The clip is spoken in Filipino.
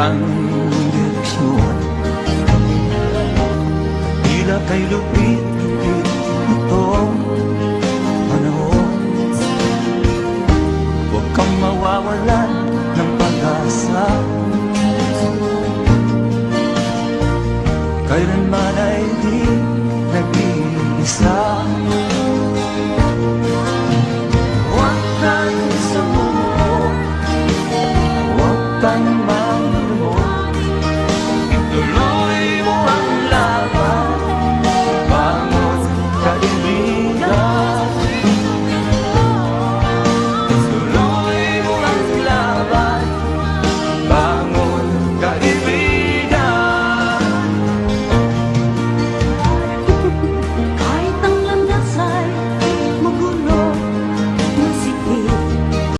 ang direksyon Tila kay lupit-lupit itong panahon Huwag kang mawawalan ng pag-asa. Kailanman ay di nag-iisa Huwag kang sa mundo Huwag kang ma-